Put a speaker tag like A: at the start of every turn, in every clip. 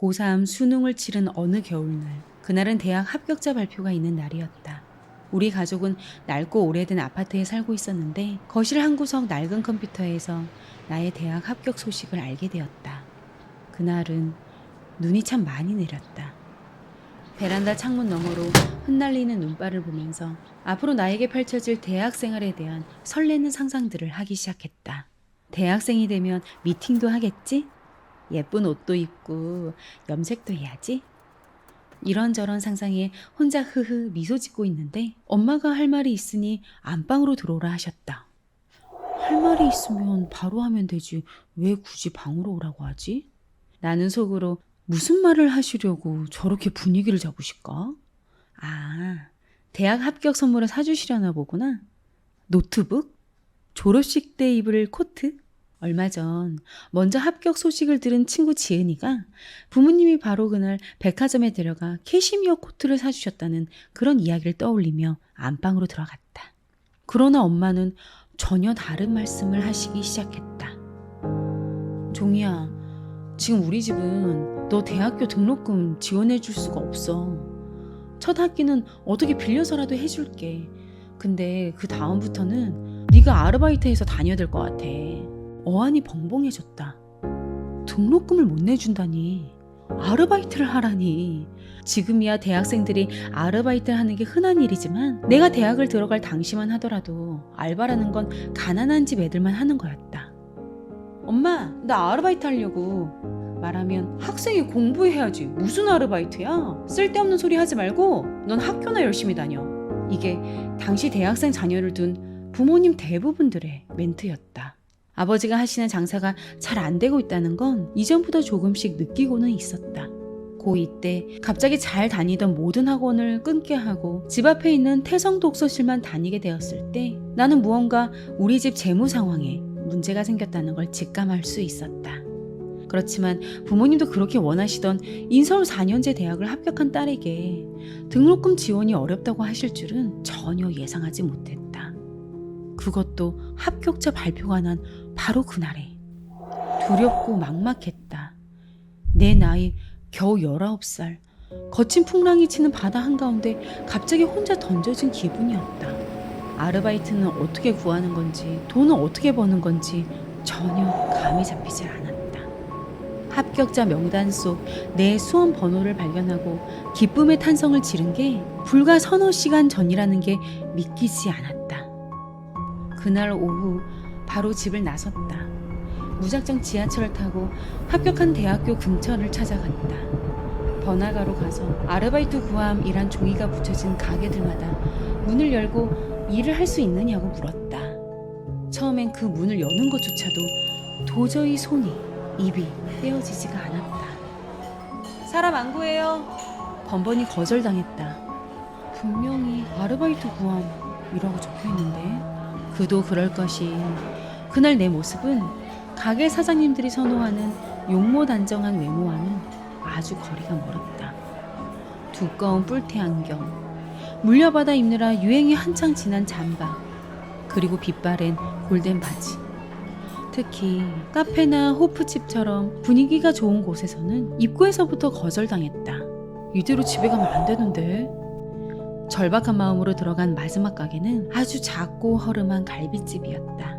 A: 고3 수능을 치른 어느 겨울날, 그날은 대학 합격자 발표가 있는 날이었다. 우리 가족은 낡고 오래된 아파트에 살고 있었는데 거실 한 구석 낡은 컴퓨터에서 나의 대학 합격 소식을 알게 되었다. 그날은 눈이 참 많이 내렸다. 베란다 창문 너머로 흩날리는 눈발을 보면서 앞으로 나에게 펼쳐질 대학 생활에 대한 설레는 상상들을 하기 시작했다. 대학생이 되면 미팅도 하겠지? 예쁜 옷도 입고 염색도 해야지? 이런저런 상상에 혼자 흐흐 미소 짓고 있는데 엄마가 할 말이 있으니 안방으로 들어오라 하셨다. 할 말이 있으면 바로 하면 되지 왜 굳이 방으로 오라고 하지? 나는 속으로 무슨 말을 하시려고 저렇게 분위기를 잡으실까? 아, 대학 합격 선물을 사주시려나 보구나. 노트북? 졸업식 때 입을 코트? 얼마 전 먼저 합격 소식을 들은 친구 지은이가 부모님이 바로 그날 백화점에 데려가 캐시미어 코트를 사주셨다는 그런 이야기를 떠올리며 안방으로 들어갔다. 그러나 엄마는 전혀 다른 말씀을 하시기 시작했다. 종이야, 지금 우리 집은 너 대학교 등록금 지원해 줄 수가 없어. 첫 학기는 어떻게 빌려서라도 해줄게. 근데 그 다음부터는 네가 아르바이트해서 다녀야 될 것 같아. 어안이 벙벙해졌다. 등록금을 못 내준다니. 아르바이트를 하라니. 지금이야 대학생들이 아르바이트를 하는 게 흔한 일이지만 내가 대학을 들어갈 당시만 하더라도 알바라는 건 가난한 집 애들만 하는 거였다. 엄마, 나 아르바이트 하려고. 말하면 학생이 공부해야지. 무슨 아르바이트야? 쓸데없는 소리 하지 말고 넌 학교나 열심히 다녀. 이게 당시 대학생 자녀를 둔 부모님 대부분들의 멘트였다. 아버지가 하시는 장사가 잘 안 되고 있다는 건 이전보다 조금씩 느끼고는 있었다. 고2 때 갑자기 잘 다니던 모든 학원을 끊게 하고 집 앞에 있는 태성 독서실만 다니게 되었을 때 나는 무언가 우리 집 재무 상황에 문제가 생겼다는 걸 직감할 수 있었다. 그렇지만 부모님도 그렇게 원하시던 인서울 4년제 대학을 합격한 딸에게 등록금 지원이 어렵다고 하실 줄은 전혀 예상하지 못했다. 그것도 합격자 발표가 난 바로 그날에 두렵고 막막했다. 내 나이 겨우 19살. 거친 풍랑이 치는 바다 한가운데 갑자기 혼자 던져진 기분이었다. 아르바이트는 어떻게 구하는 건지, 돈은 어떻게 버는 건지 전혀 감이 잡히지 않았다. 합격자 명단 속 내 수험 번호를 발견하고 기쁨의 탄성을 지른 게 불과 서너 시간 전이라는 게 믿기지 않았다. 그날 오후 바로 집을 나섰다. 무작정 지하철을 타고 합격한 대학교 근처를 찾아갔다. 번화가로 가서 아르바이트 구함이란 종이가 붙여진 가게들마다 문을 열고 일을 할 수 있느냐고 물었다. 처음엔 그 문을 여는 것조차도 도저히 손이, 입이 떼어지지가 않았다. 사람 안 구해요. 번번이 거절당했다. 분명히 아르바이트 구함이라고 적혀 있는데 그도 그럴 것이 그날 내 모습은 가게 사장님들이 선호하는 용모 단정한 외모와는 아주 거리가 멀었다. 두꺼운 뿔테 안경, 물려받아 입느라 유행이 한창 지난 잠바, 그리고 빛바랜 골덴 바지. 특히 카페나 호프집처럼 분위기가 좋은 곳에서는 입구에서부터 거절당했다. 이대로 집에 가면 안 되는데. 절박한 마음으로 들어간 마지막 가게는 아주 작고 허름한 갈비집이었다.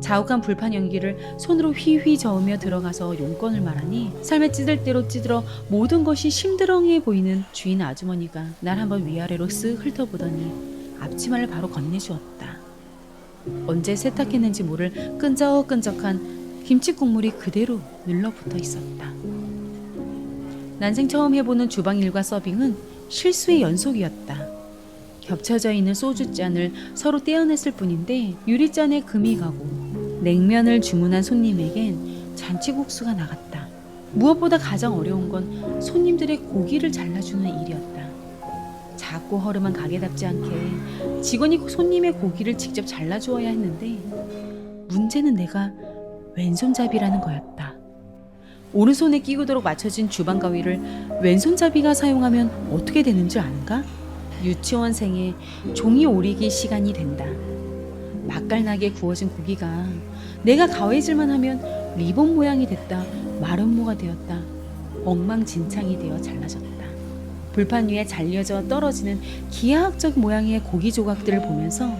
A: 자욱한 불판 연기를 손으로 휘휘 저으며 들어가서 용건을 말하니 삶의 찌들 대로 찌들어 모든 것이 심드렁해 보이는 주인 아주머니가 날 한번 위아래로 쓱 훑어보더니 앞치마를 바로 건네주었다. 언제 세탁했는지 모를 끈적끈적한 김치 국물이 그대로 늘러붙어 있었다. 난생 처음 해보는 주방 일과 서빙은 실수의 연속이었다. 겹쳐져 있는 소주잔을 서로 떼어냈을 뿐인데 유리잔에 금이 가고 냉면을 주문한 손님에겐 잔치국수가 나갔다. 무엇보다 가장 어려운 건 손님들의 고기를 잘라주는 일이었다. 작고 허름한 가게답지 않게 직원이 손님의 고기를 직접 잘라주어야 했는데 문제는 내가 왼손잡이라는 거였다. 오른손에 끼고도록 맞춰진 주방 가위를 왼손잡이가 사용하면 어떻게 되는지 아는가? 유치원생의 종이 오리기 시간이 된다. 맛깔나게 구워진 고기가 내가 가위질만 하면 리본 모양이 됐다. 마름모가 되었다. 엉망진창이 되어 잘라졌다. 불판 위에 잘려져 떨어지는 기하학적 모양의 고기 조각들을 보면서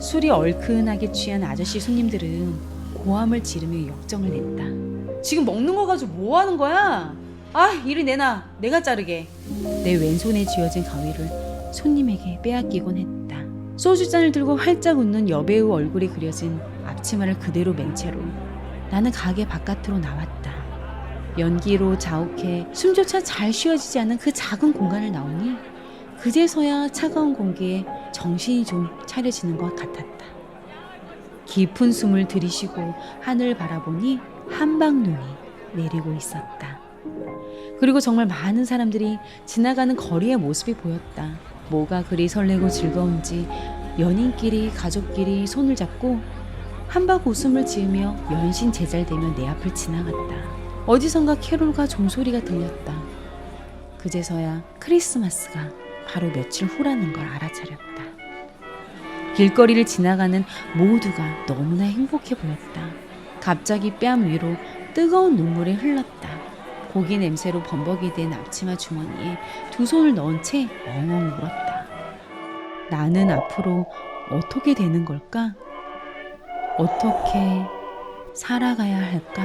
A: 술이 얼큰하게 취한 아저씨 손님들은 고함을 지르며 역정을 냈다. 지금 먹는 거 가지고 뭐 하는 거야? 아, 이리 내놔. 내가 자르게. 내 왼손에 쥐어진 가위를 손님에게 빼앗기곤 했다. 소주잔을 들고 활짝 웃는 여배우 얼굴이 그려진 앞치마를 그대로 맨 채로 나는 가게 바깥으로 나왔다. 연기로 자욱해 숨조차 잘 쉬어지지 않는 그 작은 공간을 나오니 그제서야 차가운 공기에 정신이 좀 차려지는 것 같았다. 깊은 숨을 들이쉬고 하늘 바라보니 한방눈이 내리고 있었다. 그리고 정말 많은 사람들이 지나가는 거리의 모습이 보였다. 뭐가 그리 설레고 즐거운지 연인끼리 가족끼리 손을 잡고 한박 웃음을 지으며 연신 제잘되며 내 앞을 지나갔다. 어디선가 캐롤과 종소리가 들렸다. 그제서야 크리스마스가 바로 며칠 후라는 걸 알아차렸다. 길거리를 지나가는 모두가 너무나 행복해 보였다. 갑자기 뺨 위로 뜨거운 눈물이 흘렀다. 고기 냄새로 범벅이 된 앞치마 주머니에 두 손을 넣은 채 엉엉 울었다. 나는 앞으로 어떻게 되는 걸까? 어떻게 살아가야 할까?